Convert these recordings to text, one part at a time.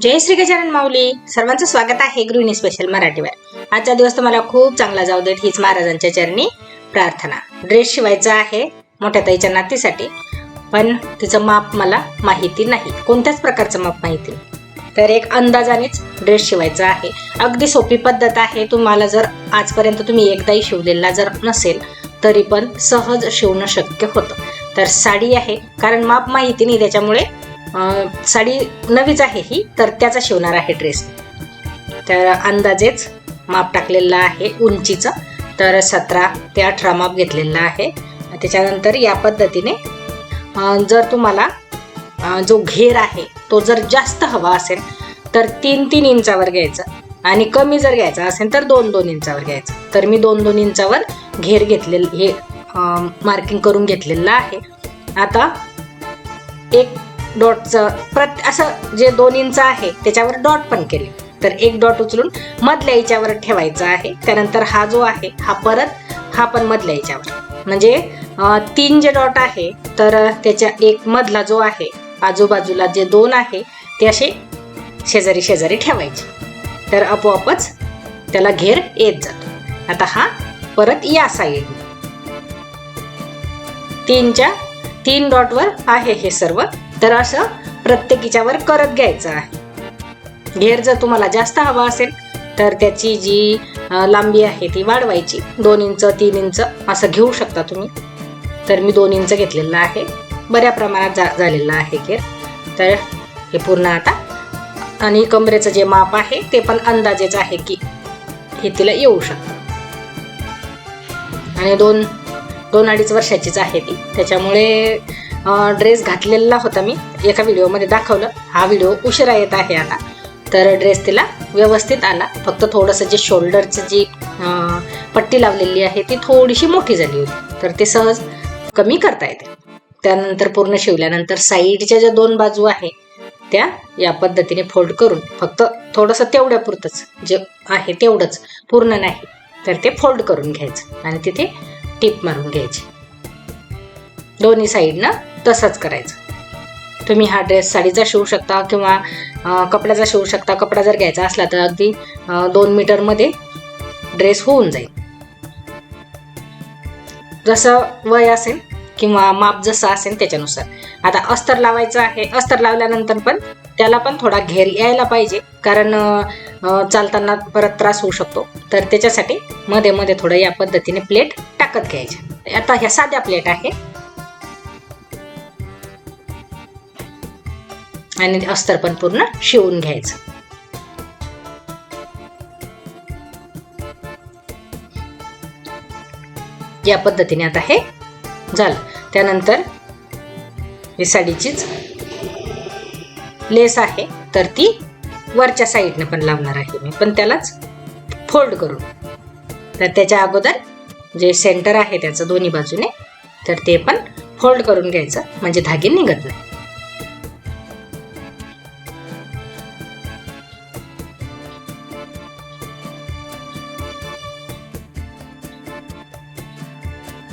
जय श्री गजानन माऊली. सर्वांचं स्वागत आहे गृहिणी स्पेशल मराठीवर. आजचा दिवस तुम्हाला खूप चांगला जाऊ देत हीच महाराजांच्या चरणी प्रार्थना. ड्रेस शिवायचा आहे मोठ्या ताईच्या नातीसाठी. पण तिचं माप मला माहिती नाही. कोणत्याच प्रकारचं माप माहिती नाही. तर एक अंदाजानेच ड्रेस शिवायचा आहे. अगदी सोपी पद्धत आहे. तुम्हाला जर आजपर्यंत तुम्ही एकदाही शिवलेला जर नसेल तरी पण सहज शिवणं शक्य होतं. तर साडी आहे कारण माप माहिती नाही त्याच्यामुळे साडी नवीच आहे ही तर त्याचा शिवणार आहे ड्रेस. तर अंदाजेच माप टाकलेला आहे उंचीचं तर सतरा ते अठरा माप घेतलेला आहे. त्याच्यानंतर या पद्धतीने जर तुम्हाला जो घेर आहे तो जर जास्त हवा असेल तर तीन तीन इंचावर घ्यायचं आणि कमी जर घ्यायचा असेल तर दोन दोन इंचावर घ्यायचं. तर मी दोन दोन इंचावर घेर घेतलेलं हे मार्किंग करून घेतलेलं आहे. आता एक डॉटचं प्रत असं जे दोन इंच आहे त्याच्यावर डॉट पण केले. तर एक डॉट उचलून मधल्या याच्यावर ठेवायचा आहे. त्यानंतर हा जो आहे हा परत हा पण मधल्या याच्यावर. म्हणजे तीन जे डॉट आहे तर त्याच्या एक मधला जो आहे आजूबाजूला जे दोन आहे ते असे शेजारी शेजारी ठेवायचे. तर आपोआपच त्याला घेर येत जातो. आता हा परत या साईड तीनच्या तीन डॉटवर आहे हे सर्व. तर असं प्रत्येकीच्यावर करत घ्यायचं आहे. घेर जर तुम्हाला जास्त हवा असेल तर त्याची जी लांबी आहे ती वाढवायची. दोन इंच तीन इंच असं घेऊ शकता तुम्ही. तर मी दोन इंच घेतलेलं आहे. बऱ्या प्रमाणात जा झालेलं आहे घेर. तर हे पूर्ण आता आणि कमरेचं जे माप आहे ते पण अंदाजेच आहे की हे तिला येऊ शकतं. आणि दोन दोन अडीच वर्षाचीच आहे ती. त्याच्यामुळे ड्रेस घातलेला होता मी. एका व्हिडिओमध्ये दाखवलं. हा व्हिडिओ उशिरा येत आहे आता. तर ड्रेस तिला व्यवस्थित आला. फक्त थोडंसं जे शोल्डरची जी पट्टी लावलेली आहे ती थोडीशी मोठी झाली होती. तर ते सहज कमी करता येते. त्यानंतर पूर्ण शिवल्यानंतर साईडच्या ज्या दोन बाजू आहे त्या या पद्धतीने फोल्ड करून फक्त थोडंसं तेवढ्यापुरतंच जे आहे तेवढंच पूर्ण नाही तर ते फोल्ड करून घ्यायचं आणि तिथे टिप मारून घ्यायची. दोन्ही साईडनं तसंच करायचं. तुम्ही हा ड्रेस साडीचा शिवू शकता किंवा कपड्याचा शिवू शकता. कपडा जर घ्यायचा असला तर अगदी दोन मीटरमध्ये ड्रेस होऊन जाईल. जसं वय असेल किंवा माप जसं असेल त्याच्यानुसार. आता अस्तर लावायचं आहे. अस्तर लावल्यानंतर पण त्याला पण थोडा घेर यायला पाहिजे. कारण चालताना परत त्रास होऊ शकतो. तर त्याच्यासाठी मध्ये मध्ये थोडं या पद्धतीने प्लेट टाकत घ्यायच्या. आता ह्या साध्या प्लेट आहे. आणि ते अस्तर पण पूर्ण शिवून घ्यायचं. या पद्धतीने आता हे झालं. त्यानंतर ही साडीचीच लेस आहे तर ती वरच्या साईडने पण लावणार आहे मी. पण त्यालाच फोल्ड करून. तर त्याच्या अगोदर जे सेंटर आहे त्याचं दोन्ही बाजूने तर ते पण फोल्ड करून घ्यायचं. म्हणजे धागे निघत नाही.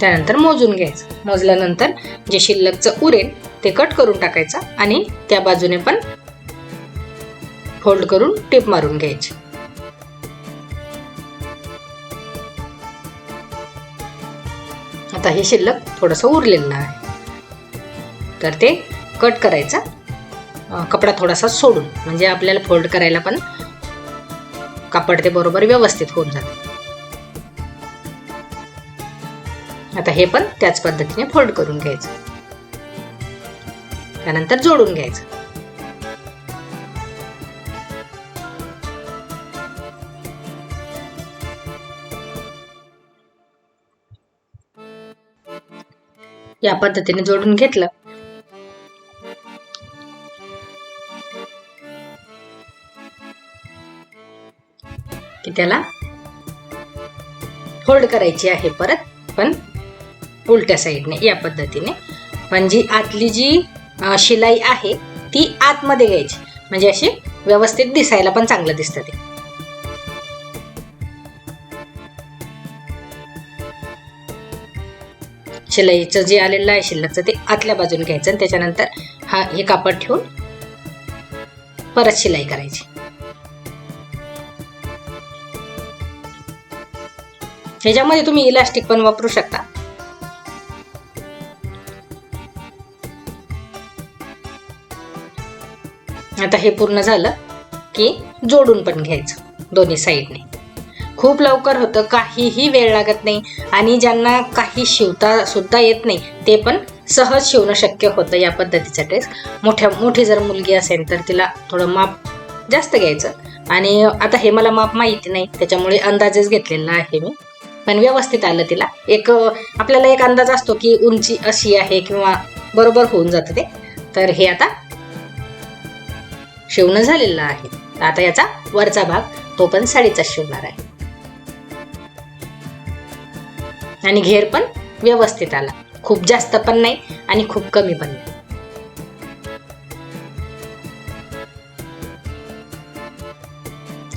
त्यानंतर मोजून घ्यायचं. मोजल्यानंतर जे शिल्लकचं उरेल ते कट करून टाकायचं आणि त्या बाजूने पण फोल्ड करून टिप मारून घ्यायची. आता हे शिल्लक थोडंसं उरलेलं आहे. तर ते कट करायचं. कपडा थोडासा सोडून म्हणजे आपल्याला फोल्ड करायला पण कापड ते बरोबर व्यवस्थित होऊन जातं. आता हे पण त्याच पद्धतीने फोल्ड करून घ्यायचं. त्यानंतर जोडून घ्यायचं. या पद्धतीने जोडून घेतलं. की त्याला फोल्ड करायची आहे परत पण उलट्या साईडने या पद्धतीने. पण जी आतली जी शिलाई आहे ती आतमध्ये घ्यायची. म्हणजे अशी व्यवस्थित दिसायला पण चांगलं दिसतं ते. शिलाईचं जे आलेलं आहे शिल्लकचं ते आतल्या बाजूने घ्यायचं आणि त्याच्यानंतर हा हे कापड ठेवून परत शिलाई करायची. ह्याच्यामध्ये तुम्ही इलास्टिक पण वापरू शकता. आता हे पूर्ण झालं की जोडून पण घ्यायचं दोन्ही साईडने. खूप लवकर होतं काहीही वेळ लागत नाही आणि ज्यांना काही शिवता सुद्धा येत नाही ते पण सहज शिवणं शक्य होतं या पद्धतीचा ड्रेस मोठ्या मोठी जर मुलगी असेल तर तिला थोडं माप जास्त घ्यायचं. आणि आता हे मला माप माहिती नाही त्याच्यामुळे अंदाजेच घेतलेला आहे मी. पण व्यवस्थित आलं तिला. एक आपल्याला एक अंदाज असतो की उंची अशी आहे किंवा बरोबर होऊन जातं ते. तर हे आता शिवणं झालेलं आहे. आता याचा वरचा भाग तो पण साडीचा शिवणार आहे. आणि घेर पण व्यवस्थित आला. खूप जास्त पण नाही आणि खूप कमी पण नाही.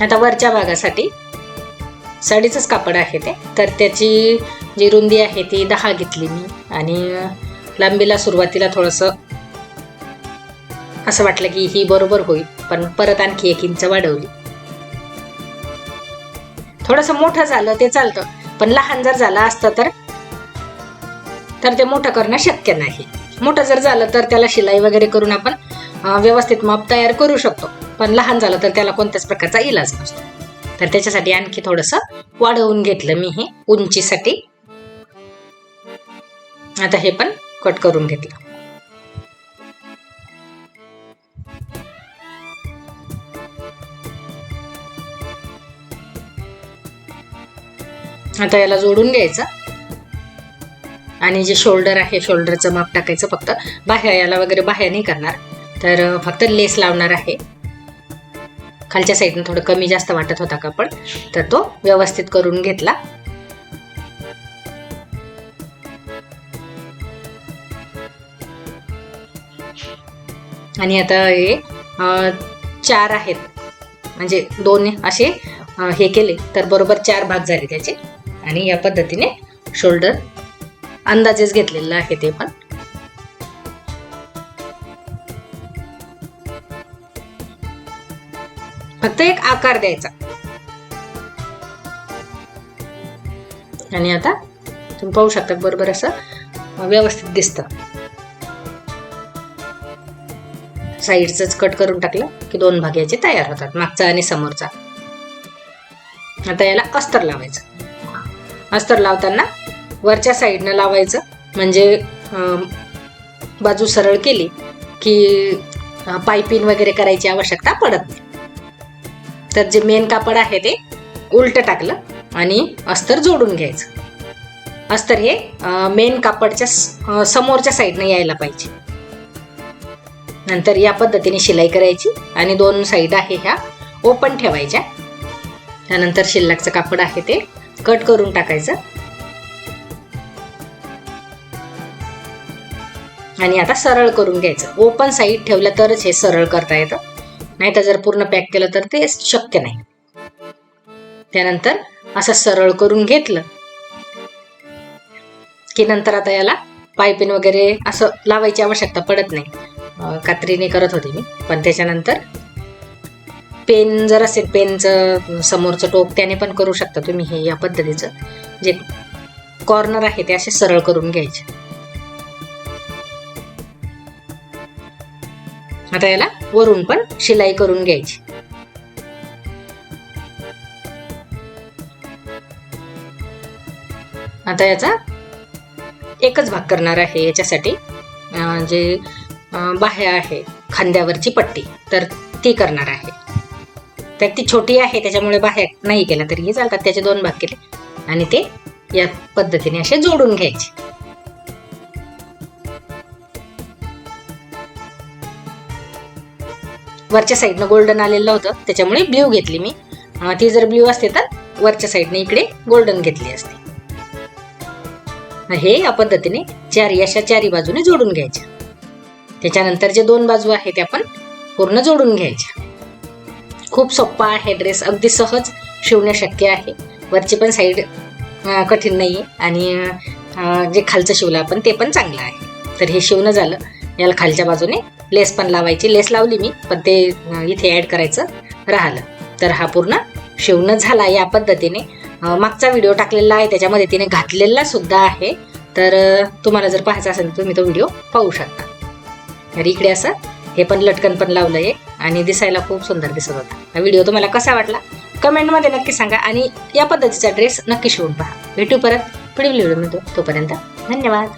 आता वरच्या भागासाठी साडीचंच कापड आहे ते. तर त्याची जी रुंदी आहे ती दहा घेतली मी. आणि लांबीला सुरुवातीला थोडंसं असं वाटलं की ही बरोबर होईल पण परत आणखी एक इंच वाढवली. थोडंसं मोठं झालं ते चालतं पण लहान जर झालं असतं तर? तर ते मोठं करणं शक्य नाही. मोठं जर झालं तर त्याला शिलाई वगैरे करून आपण व्यवस्थित माप तयार करू शकतो. पण लहान झालं तर त्याला कोणत्याच प्रकारचा इलाज नसतो. तर त्याच्यासाठी आणखी थोडंसं वाढवून घेतलं मी हे उंचीसाठी. आता हे पण कट करून घेतलं. आता याला जोडून घ्यायचं. आणि जे शोल्डर आहे शोल्डरचं माप टाकायचं फक्त. बाह्या याला वगैरे बाह्या नाही करणार. तर फक्त लेस लावणार आहे. खालच्या साईडनं थोडं कमी जास्त वाटत होता कापड तर तो व्यवस्थित करून घेतला. आणि आता हे चार आहेत. म्हणजे दोन असे हे केले तर बरोबर चार भाग झाले त्याचे. आणि या पद्धतीने शोल्डर अंदाजेच घेतलेलं आहे ते पण. फक्त एक आकार द्यायचा. आणि आता तुम्ही पाहू शकता बरोबर असं व्यवस्थित दिसतं. साईडच कट करून टाकलं की दोन भाग याचे तयार होतात मागचा आणि समोरचा. आता याला अस्तर लावायचं. अस्तर लावताना वरच्या साईडनं लावायचं. म्हणजे बाजू सरळ केली की पायपिंग वगैरे करायची आवश्यकता पडत नाही. तर जे मेन कापड आहे ते उलट टाकलं आणि अस्तर जोडून घ्यायचं. अस्तर हे मेन कापडच्या समोरच्या साईडनं यायला पाहिजे. नंतर या पद्धतीने शिलाई करायची आणि दोन साईड आहे ह्या ओपन ठेवायच्या. त्यानंतर शिल्लकचं कापड आहे ते कट करून टाकायचं. आणि आता सरळ करून घ्यायचं. ओपन साईड ठेवलं तरच हे सरळ करता येतं. नाही तर जर पूर्ण पॅक केलं तर ते शक्य नाही. त्यानंतर असं सरळ करून घेतलं की नंतर आता याला पायपिन वगैरे असं लावायची आवश्यकता पडत नाही. कात्रीने करत होते मी. पण त्याच्यानंतर पेन जर असेल पेनचं समोरचं टोक त्याने पण करू शकता तुम्ही हे या पद्धतीचं. जे कॉर्नर आहे ते असे सरळ करून घ्यायचे. आता याला वरून पण शिलाई करून घ्यायची. आता याचा एकच भाग करणार आहे याच्यासाठी. जे बाह्य आहे खांद्यावरची पट्टी तर ती करणार आहे. तर ती छोटी आहे त्याच्यामुळे बाहेर नाही केला तरीही चालतात. त्याचे दोन भाग केले. आणि ते या पद्धतीने असे जोडून घ्यायचे. वरच्या साईडनं गोल्डन आलेलं होतं. त्याच्यामुळे ब्ल्यू घेतली मी. ती जर ब्ल्यू असते तर वरच्या साईडने इकडे गोल्डन घेतली असते. हे या पद्धतीने चारी अशा चारी बाजूने जोडून घ्यायच्या. त्याच्यानंतर जे दोन बाजू आहे त्या आपण पूर्ण जोडून घ्यायच्या. खूप सोप्पा आहे ड्रेस अगदी सहज शिवणं शक्य आहे. वरची पण साईड कठीण नाही आहे आणि जे खालचं शिवलं आपण ते पण चांगलं आहे. तर हे शिवणं झालं. याला खालच्या बाजूने लेस पण लावायची. लेस लावली मी पण ते इथे ॲड करायचं राहिलं. तर हा पूर्ण शिवणं झाला या पद्धतीने. मागचा व्हिडिओ टाकलेला आहे. त्याच्यामध्ये तिने घातलेला सुद्धा आहे. तर तुम्हाला जर पाहायचं असेल तर तुम्ही तो व्हिडिओ पाहू शकता. तर इकडे असं हे पण लटकन पण लावलं आहे आणि दिसायला खूप सुंदर दिसत होता. हा व्हिडिओ तुम्हाला कसा वाटला? कमेंटमध्ये नक्की सांगा आणि या पद्धतीचा ड्रेस नक्की शिवून पहा. भेटू परत. पुढील व्हिडिओ मिळतो तोपर्यंत धन्यवाद.